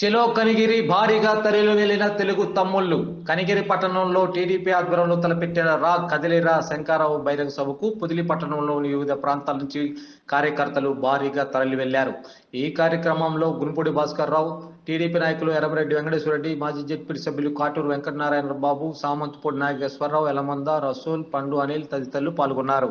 చెలో కనిగిరి భారీగా తరలి వెళ్ళిన తెలుగు తమ్ముళ్ళు. కనిగిరి పట్టణంలో టీడీపీ ఆధ్వర్యంలో తలపెట్టిన రా కదిలిరా శంకారావు బహిరంగ సభకు పుదిలి పట్టణంలోని వివిధ ప్రాంతాల నుంచి కార్యకర్తలు భారీగా తరలి వెళ్ళారు ఈ కార్యక్రమంలో గునుపూడి భాస్కర్ రావు టీడీపీ నాయకులు ఎర్రమరెడ్డి వెంకటేశ్వరరెడ్డి మాజీ జడ్పీ సభ్యులు కాటూరు వెంకటనారాయణ బాబు సామంతపూడి నాగేశ్వరరావు ఎలమంద రసూల్ పండు అనిల్ తదితరులు పాల్గొన్నారు.